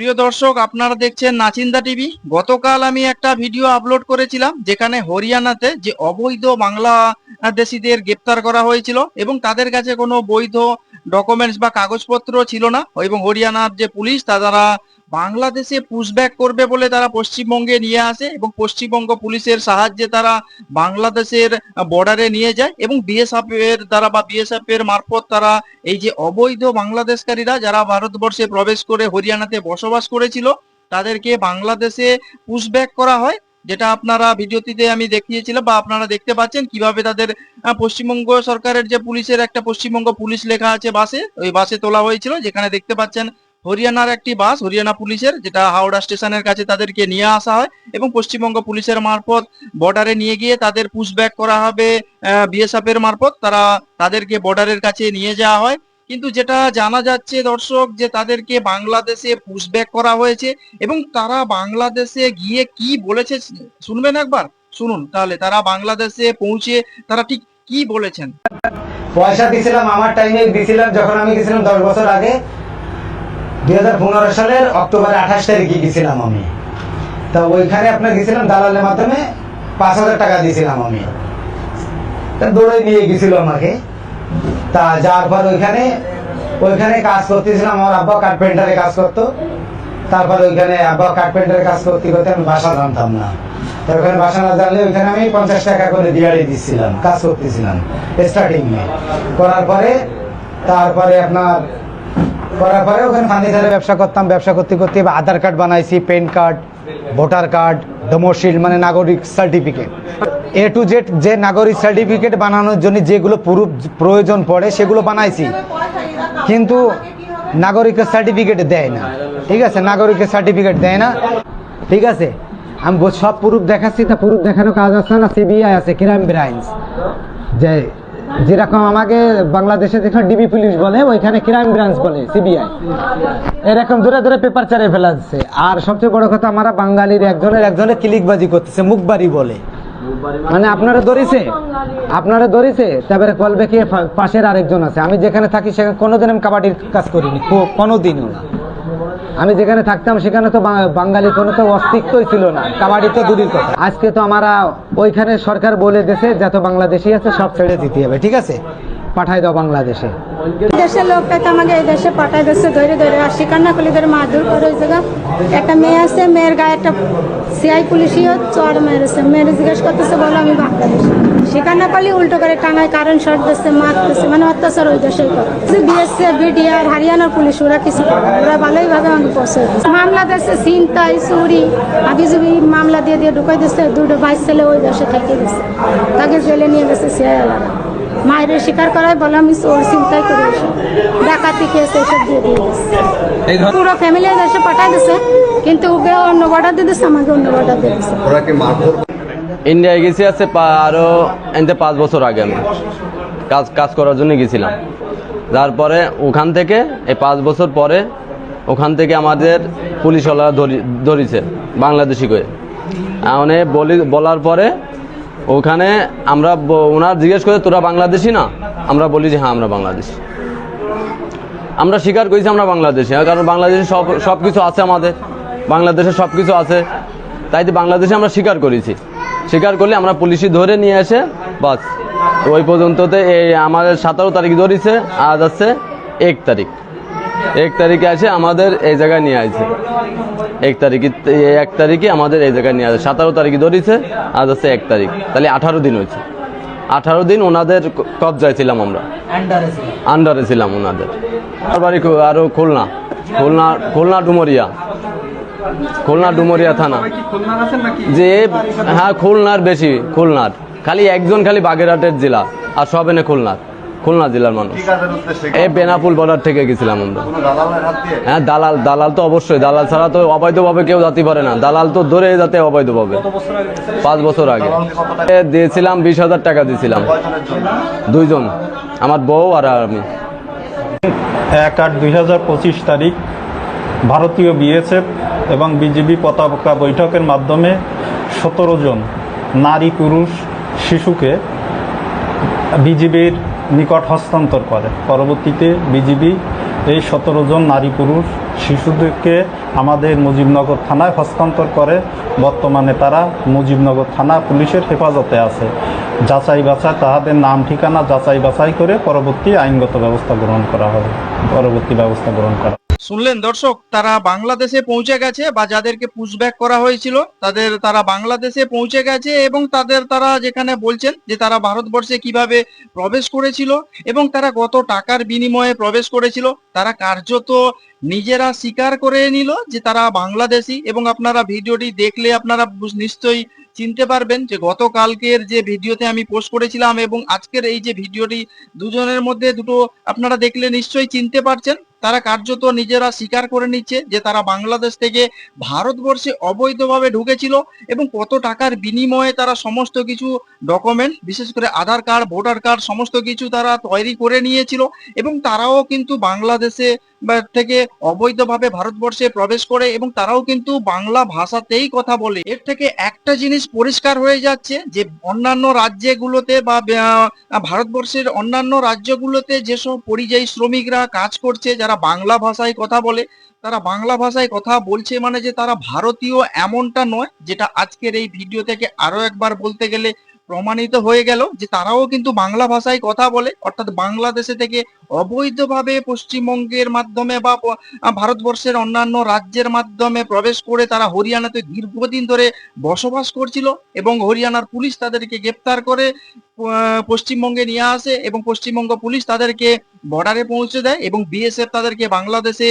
প্রিয় দর্শক, আপনারা দেখছেন নাচিন্দা টিভি। গতকাল আমি একটা ভিডিও আপলোড করেছিলাম, যেখানে হরিয়ানাতে যে অবৈধ বাংলাদেশিদের গ্রেপ্তার করা হয়েছিল এবং তাদের কাছে কোনো বৈধ ডকুমেন্টস বা কাগজপত্র ছিল না, এবং হরিয়ানার যে পুলিশ, তারা বাংলাদেশে পুশব্যাক করবে বলে তারা পশ্চিমবঙ্গে নিয়ে আসে এবং পশ্চিমবঙ্গ পুলিশের সাহায্যে তারা বাংলাদেশের বর্ডারে নিয়ে যায় এবং বিএসএফ এর দ্বারা বা বিএসএফ এর মারফত তারা এই যে অবৈধ বাংলাদেশকারীরা যারা ভারতবর্ষে প্রবেশ করে হরিয়ানাতে বসবাস করেছিল, তাদেরকে বাংলাদেশে পুশব্যাক করা হয়, যেটা আপনারা ভিডিওটিতে আমি দেখিয়েছিলাম বা আপনারা দেখতে পাচ্ছেন কীভাবে তাদের পশ্চিমবঙ্গ সরকারের যে পুলিশের একটা পশ্চিমবঙ্গ পুলিশ লেখা আছে বাসে, ওই বাসে তোলা হয়েছিল, যেখানে দেখতে পাচ্ছেন হরিয়ানার একটি বাস, হরিয়ানা পুলিশের, যেটা হাওড়া স্টেশনের কাছে তাদেরকে নিয়ে আসা হয় এবং পশ্চিমবঙ্গ পুলিশের মারফত বর্ডারে নিয়ে গিয়ে তাদের পুশব্যাক করা হবে বিএসএফ এর মারফত। তারা তাদেরকে বর্ডারের কাছে নিয়ে যাওয়া হয়। কিন্তু যেটা জানা যাচ্ছে দর্শক, যে তাদেরকে বাংলাদেশে পুশব্যাক করা হয়েছে এবং তারা বাংলাদেশে গিয়ে কি বলেছে শুনবেন একবার? শুনুন তাহলে, তারা বাংলাদেশে পৌঁছে তারা ঠিক কি বলেছেন? পয়সা দিছিলাম, আমার টাইমে দিছিলাম, যখন আমি গেছিলাম দশ বছর আগে দুই হাজার পনেরো সালের অক্টোবরের আঠাশ তারিখে গেছিলাম আমি। তা ওইখানে আপনার গেছিলাম দালালের মাধ্যমে পাঁচ হাজার টাকা দিয়েছিলাম আমি। তা দৌড়ে নিয়ে গেছিল আমাকে। তা যাওয়ার পর ওইখানে ওইখানে কাজ করতেছিলাম, আমার আব্বা কার্পেন্টারে কাজ করতো। তারপর ওইখানে আব্বা কার্পেন্টারে কাজ করতে করতে আমি বাসা জানতাম না। তো ওখানে বাসা না জানলে ওইখানে আমি পঞ্চাশ টাকা করে দিয়াড়ি দিচ্ছিলাম কাজ করতেছিলাম স্টার্টিং করার পরে, তারপরে আপনার করার পরে ওখানে ফার্নিচারে ব্যবসা করতাম, ব্যবসা করতে করতে আধার কার্ড বানাইছি, PAN card, voter card domicile মানে নাগরিক সার্টিফিকেট। এ টু জেড যে নাগরিক সার্টিফিকেট বানানোর জন্য যেগুলো পুরো প্রয়োজন পড়ে, সেগুলো বানাইছি। কিন্তু নাগরিকের সার্টিফিকেট দেয় না। ঠিক আছে? নাগরিকের সার্টিফিকেট দেয় না। ঠিক আছে? আমি সব প্রুফ দেখাচ্ছি, তা প্রুফ দেখানোর কাজ আছে না? সিবিআই আছে ক্রাইম ব্রাঞ্চ যে যেরকম আমাকে বাংলাদেশে যেখানে ডিবি পুলিশ বলে, ওইখানে ক্রাইম ব্রাঞ্চ বলে সিবিআই এরকম ধরে ধরে পেপার চারে ফেলাচ্ছে আর সবচেয়ে বড় কথা, আমরা বাঙালির একজনের একজনের ক্লিকবাজি করতেছে, মুখবাড়ি বলে। মানে আপনারা ধরেছে? আপনারা ধরেছে? তারপরে বলবে কি পাশের আরেকজন আছে। আমি যেখানে থাকি, সেখানে কোনোদিন আমি কাবাডির কাজ করিনি। কোনোদিনও না। আমি যেখানে থাকতাম, সেখানে তো বাঙালি কোনো তো অস্তিত্বই ছিল না। কাবাডি তো দূরের কথা। আজকে তো আমরা ওইখানে সরকার বলে দেশে যত বাংলাদেশি আছে সব ছেড়ে দিতে হবে, ঠিক আছে? পাঠাই দাও বাংলাদেশে। দেশের লোকটা তো আমাকে এই দেশে পাঠাই দিচ্ছে ধরে ধরে। আর শিকার না করলে ধরে মারধর করে ওই জায়গা, একটা মেয়ে আছে, মেয়ের গায়ে একটা সিআই পুলিশিও চড় মেরেছে। মেরে জিজ্ঞেস করতেছে, বলো আমি বাংলাদেশ। স্বীকার না করলে উল্টো করে টাঙায় কারেন্ট শর্ট দিচ্ছে, মারতেছে মানে অত্যাচার ওই দেশেই করে বিএসএফ বিডিআর হারিয়ানার পুলিশ, ওরা কিছু। ওরা ভালোইভাবে আমাকে পৌঁছে মামলা দিচ্ছে ছিনতাই, চুরি আগে যদি মামলা দিয়ে দিয়ে ঢুকাই দিচ্ছে, দুটো বাইশ ছেলে ওই দেশে থেকে দিচ্ছে। তাকে জেলে নিয়ে গেছে সিআই মায়ের স্বীকার করায় বলে আমি চোর চিন্তাই করে এসব ডাকাতি কেস এসব দিয়ে দিয়ে দিচ্ছে পুরো ফ্যামিলি এসে পাঠাই দিছে কিন্তু ওকে অন্য বর্ডার দিয়ে দিচ্ছে আমাকে অন্য বর্ডার দিয়ে দিচ্ছে ইন্ডিয়ায় গেছি আছে পা- আরও এনতে পাঁচ বছর আগে আমি। কাজ কাজ করার জন্য গেছিলাম। তারপরে ওখান থেকে এই পাঁচ বছর পরে ওখান থেকে আমাদের পুলিশওয়ালা ধরি- ধরিছে বাংলাদেশি করে। মানে বলি বলার পরে ওখানে আমরা ওনার জিজ্ঞেস করে তোরা বাংলাদেশি না? আমরা বলি যে হ্যাঁ আমরা বাংলাদেশি। আমরা স্বীকার করেছি আমরা বাংলাদেশি। হ্যাঁ, কারণ বাংলাদেশে সব সব কিছু আছে আমাদের। বাংলাদেশে সব কিছু আছে। তাই তো বাংলাদেশে আমরা স্বীকার করেছি। স্বীকার করলে আমরা পুলিশি ধরে নিয়ে এসে বাস। ওই পর্যন্ততে এই আমাদের সতেরো তারিখ ধরেছে আজ আছে এক তারিখ। এক তারিখে আসে আমাদের এই জায়গায় নিয়ে আসছে এক তারিখে এক তারিখে আমাদের এই জায়গায় নিয়ে আসে। সতেরো তারিখে ধরেছে আজ আছে এক তারিখ। তাহলে আঠারো দিন হয়েছে। আঠারো দিন ওনাদের কবজায় ছিলাম আমরা। আন্ডারে ছিলাম। ওনাদের। বাড়ি খু- আরও খুলনা। খুলনা খুলনা ডুমরিয়া। খুলনা ডুমরিয়া থানা। যে হ্যাঁ খুলনার বেশি খুলনার। খালি একজন খালি বাগেরহাটের জেলা আর সব এনে খুলনার। খুলনা জেলার মানুষ। এই বেনাপুল বর্ডার থেকে গেছিলাম আমরা। হ্যাঁ দালাল দালাল তো অবশ্যই দালাল ছাড়া তো অবৈধভাবে কেউ যাতে পারে না। দালাল তো ধরে যাতে অবৈধভাবে। পাঁচ বছর আগে। এ দিয়েছিলাম বিশ হাজার টাকা দিয়েছিলাম। দুইজন আমার বউ আর আমি। এক আট দুই হাজার পঁচিশ তারিখ ভারতীয় বিএসএফ এবং বিজিবি পতাকা বৈঠকের মাধ্যমে সতেরো জন নারী পুরুষ শিশুকে বিজিবির নিকট হস্তান্তর করে। পরবর্তীতে বিজিবি এই সতেরো জন নারী পুরুষ শিশুদেরকে আমাদের মুজিবনগর থানায় হস্তান্তর করে। বর্তমানে তারা মুজিবনগর থানা পুলিশের হেফাজতে আছে। যাচাই বাছাই, তাহাদের নাম ঠিকানা যাচাই বাছাই করে পরবর্তী আইনগত ব্যবস্থা গ্রহণ করা হবে। পরবর্তী ব্যবস্থা গ্রহণ করা শুনলেন দর্শক, তারা বাংলাদেশে পৌঁছে গেছে বা যাদেরকে পুশব্যাক করা হয়েছিল, তাদের, তারা বাংলাদেশে পৌঁছে গেছে এবং তাদের, তারা যেখানে বলছেন যে তারা ভারতবর্ষে কীভাবে প্রবেশ করেছিল এবং তারা কত টাকার বিনিময়ে প্রবেশ করেছিল, তারা কার্যত নিজেরা স্বীকার করে নিল যে তারা বাংলাদেশি এবং আপনারা ভিডিওটি দেখলে আপনারা নিশ্চয়ই চিনতে পারবেন যে গতকালকের যে ভিডিওতে আমি পোস্ট করেছিলাম এবং আজকের এই যে ভিডিওটি দুজনের মধ্যে দুটো আপনারা দেখলে নিশ্চয়ই চিনতে পারছেন। তারা কার্যত নিজেরা স্বীকার করে নিচ্ছে যে তারা বাংলাদেশ থেকে ভারতবর্ষে অবৈধভাবে ঢুকেছিল এবং কত টাকার বিনিময়ে তারা সমস্ত কিছু ডকুমেন্ট বিশেষ করে আধার কার্ড ভোটার কার্ড সমস্ত কিছু তারা তৈরি করে নিয়েছিল এবং তারাও কিন্তু বাংলাদেশে থেকে অবৈধভাবে ভারতবর্ষে প্রবেশ করে এবং তারাও কিন্তু বাংলা ভাষাতেই কথা বলে। এর থেকে একটা জিনিস পরিষ্কার হয়ে যাচ্ছে যে, অন্যান্য রাজ্যগুলোতে বা ভারতবর্ষের অন্যান্য রাজ্যগুলোতে যেসব পরিযায়ী শ্রমিকরা কাজ করছে, যারা বাংলা ভাষায় কথা বলে, তারা বাংলা ভাষায় কথা বলছে মানে যে তারা ভারতীয় এমনটা নয়, যেটা আজকের এই ভিডিও থেকে আরও একবার বলতে গেলে প্রমাণিত হয়ে গেল যে তারাও কিন্তু বাংলা ভাষায় কথা বলে, অর্থাৎ বাংলাদেশে থেকে অবৈধভাবে পশ্চিমবঙ্গের মাধ্যমে বা ভারতবর্ষের অন্যান্য রাজ্যের মাধ্যমে প্রবেশ করে তারা হরিয়ানাতে দীর্ঘদিন ধরে বসবাস করছিল এবং হরিয়ানার পুলিশ তাদেরকে গ্রেপ্তার করে পশ্চিমবঙ্গে নিয়ে আসে এবং পশ্চিমবঙ্গ পুলিশ তাদেরকে বর্ডারে পৌঁছে দেয় এবং বিএসএফ তাদেরকে বাংলাদেশে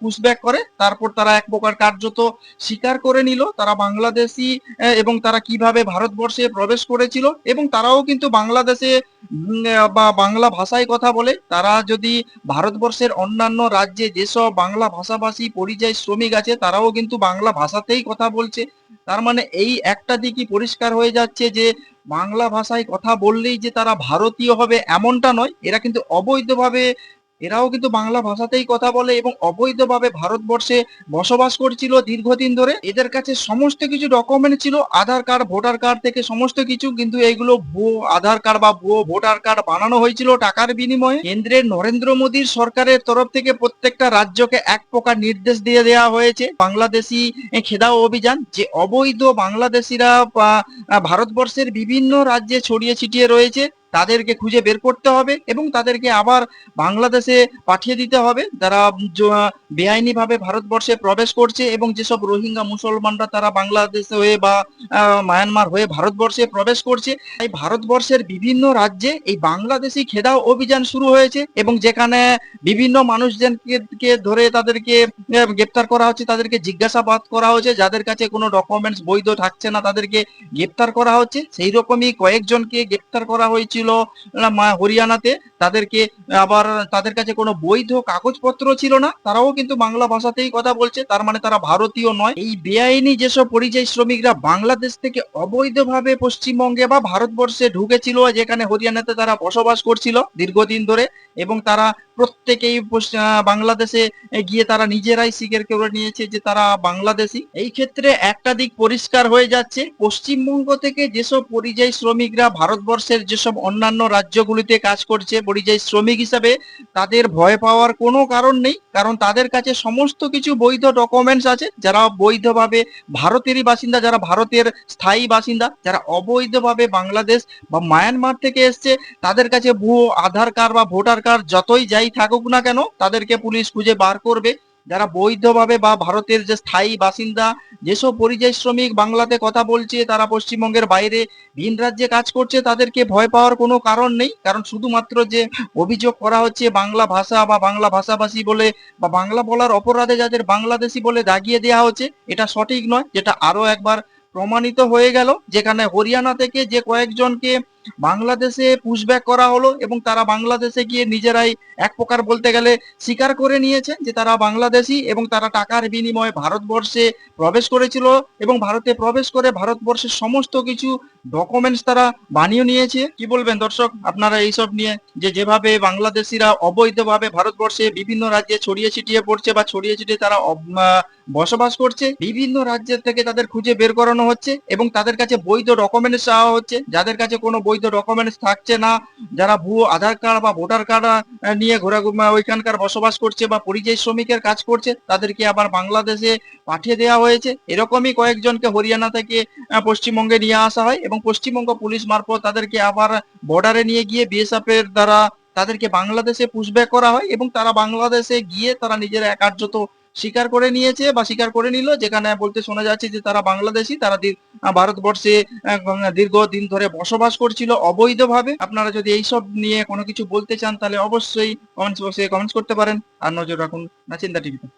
পুশব্যাক করে। তারপর তারা এক প্রকার কার্যত স্বীকার করে নিল। তারা বাংলাদেশি এবং তারা কীভাবে ভারতবর্ষে প্রবেশ করেছিল এবং তারাও কিন্তু বাংলাদেশে বা বাংলা ভাষায় কথা বলে, তারা যদি ভারতবর্ষের অন্যান্য রাজ্যে যেসব বাংলা ভাষাভাষী পরিযায়ী শ্রমিক আছে, তারাও কিন্তু বাংলা ভাষাতেই কথা বলছে। তার মানে এই একটা দিকই পরিষ্কার হয়ে যাচ্ছে যে, বাংলা ভাষায় কথা বললেই যে তারা ভারতীয় হবে এমনটা নয়, এরা কিন্তু অবৈধভাবে এরাও কিন্তু বাংলা ভাষাতেই কথা বলে এবং অবৈধভাবে ভারতবর্ষে বসবাস করছিল দীর্ঘদিন ধরে। এদের কাছে সমস্ত কিছু ডকুমেন্ট ছিল, আধার কার্ড, ভোটার কার্ড থেকে সমস্ত কিছু, কিন্তু এইগুলো ভুয়ো আধার কার্ড বা ভুয়ো ভোটার কার্ড বানানো হয়েছিল টাকার বিনিময়ে। কেন্দ্রের নরেন্দ্র মোদীর সরকারের তরফ থেকে প্রত্যেকটা রাজ্যকে এক প্রকার নির্দেশ দিয়ে দেওয়া হয়েছে। বাংলাদেশি খেদাও অভিযান, যে অবৈধ বাংলাদেশিরা ভারতবর্ষের বিভিন্ন রাজ্যে ছড়িয়ে ছিটিয়ে রয়েছে। তাদেরকে খুঁজে বের করতে হবে এবং তাদেরকে আবার বাংলাদেশে পাঠিয়ে দিতে হবে। যারা বেআইনি ভাবে ভারতবর্ষে প্রবেশ করছে এবং যেসব রোহিঙ্গা মুসলমানরা তারা বাংলাদেশে হয়ে বা মায়ানমার হয়ে ভারতবর্ষে প্রবেশ করছে, তাই ভারতবর্ষের বিভিন্ন রাজ্যে এই বাংলাদেশি খেদাও অভিযান শুরু হয়েছে এবং যেখানে বিভিন্ন মানুষজনকে ধরে তাদেরকে গ্রেপ্তার করা হচ্ছে, তাদেরকে জিজ্ঞাসাবাদ করা হচ্ছে, যাদের কাছে কোনো ডকুমেন্টস বৈধ থাকছে না তাদেরকে গ্রেপ্তার করা হচ্ছে। সেই রকমই কয়েকজনকে গ্রেপ্তার করা হয়েছিল। মা- হরিয়ানাতে। তাদেরকে আবার, তাদের কাছে কোনো বৈধ কাগজপত্র ছিল না। তারাও কিন্তু বাংলা ভাষাতেই কথা বলছে। তার মানে তারা ভারতীয় নয়। এই বেআইনি যেসব পরিযায়ী শ্রমিকরা বাংলাদেশ থেকে অবৈধভাবে পশ্চিমবঙ্গে বা ভারতবর্ষে ঢুকেছিল, যেখানে হরিয়ানাতে তারা বসবাস করছিল দীর্ঘদিন ধরে, এবং তারা প্রত্যেকেই বাংলাদেশে গিয়ে তারা নিজেরাই স্বীকার করে নিয়েছে যে তারা বাংলাদেশি। এই ক্ষেত্রে একটা দিক পরিষ্কার হয়ে যাচ্ছে। পশ্চিমবঙ্গ থেকে যেসব পরিযায়ী শ্রমিকরা ভারতবর্ষের যেসব অন্যান্য রাজ্যগুলিতে কাজ করছে। পরিযায়ী শ্রমিক হিসাবে তাদের ভয় পাওয়ার কোনো কারণ নেই, কারণ তাদের কাছে সমস্ত কিছু বৈধ ডকুমেন্টস আছে। যারা বৈধভাবে ভারতেরই বাসিন্দা, যারা ভারতের স্থায়ী বাসিন্দা, যারা অবৈধভাবে বাংলাদেশ বা মায়ানমার থেকে এসছে, তাদের কাছে ভুয়ো আধার কার্ড বা ভোটার কার্ড যতই যাই থাকুক না কেন, তাদেরকে পুলিশ খুঁজে বার করবে। যারা বৈধভাবে বা ভারতের যে স্থায়ী বাসিন্দা, যেসব পরিযায়ী শ্রমিক বাংলাতে কথা বলছে, তারা পশ্চিমবঙ্গের বাইরে ভিন রাজ্যে কাজ করছে, তাদেরকে ভয় পাওয়ার কোনো কারণ নেই। কারণ শুধুমাত্র যে অভিযোগ করা হচ্ছে বাংলা ভাষা বা বাংলা ভাষাভাষী বলে বা বাংলা বলার অপরাধে যাদের বাংলাদেশি বলে দাগিয়ে দেওয়া হচ্ছে, এটা সঠিক নয়। যেটা আরও একবার প্রমাণিত হয়ে গেল। যেখানে হরিয়ানা থেকে যে কয়েকজনকে বাংলাদেশে পুশব্যাক করা হলো এবং তারা বাংলাদেশে গিয়ে নিজেরাই এক প্রকার বলতে গেলে স্বীকার করে নিয়েছে যে তারা বাংলাদেশি এবং তারা টাকার বিনিময়ে ভারতবর্ষে প্রবেশ করেছিল এবং ভারতে প্রবেশ করে ভারতবর্ষের সমস্ত কিছু ডকুমেন্টস তারা বানিয়ে নিয়েছে। কি বলবেন দর্শক, আপনারা এইসব নিয়ে যে যেভাবে বাংলাদেশিরা অবৈধভাবে ভারতবর্ষে বিভিন্ন রাজ্যে ছড়িয়ে ছিটিয়ে পড়ছে বা ছড়িয়ে ছিটিয়ে তারা বসবাস করছে, বিভিন্ন রাজ্যের থেকে তাদের খুঁজে বের করানো হচ্ছে এবং তাদের কাছে বৈধ ডকুমেন্টস চাওয়া হচ্ছে। যাদের কাছে কোনো বৈধ বৈধ ডকুমেন্টস থাকছে না। যারা ভুয়ো আধার কার্ড বা ভোটার কার্ড নিয়ে ঘোরা ওইখানকার বসবাস করছে বা পরিযায়ী শ্রমিকের কাজ করছে, তাদেরকে আবার বাংলাদেশে পাঠিয়ে দেওয়া হয়েছে। এরকমই কয়েকজনকে হরিয়ানা থেকে পশ্চিমবঙ্গে নিয়ে আসা হয় এবং পশ্চিমবঙ্গ পুলিশ মারফত তাদেরকে আবার বর্ডারে নিয়ে গিয়ে বিএসএফ এর দ্বারা তাদেরকে বাংলাদেশে পুষব্যাক করা হয় এবং তারা বাংলাদেশে গিয়ে তারা নিজেরা কার্যত স্বীকার করে নিয়েছে বা স্বীকার করে নিল, যেখানে বলতে শোনা যাচ্ছে যে তারা বাংলাদেশি, তারা ভারতবর্ষে দীর্ঘদিন ধরে বসবাস করছিল অবৈধভাবে। আপনারা যদি এইসব নিয়ে কোনো কিছু বলতে চান, তাহলে অবশ্যই কমেন্টস বক্সে কমেন্টস করতে পারেন। আর নজর রাখুন, না, চিন্তা টিভিতে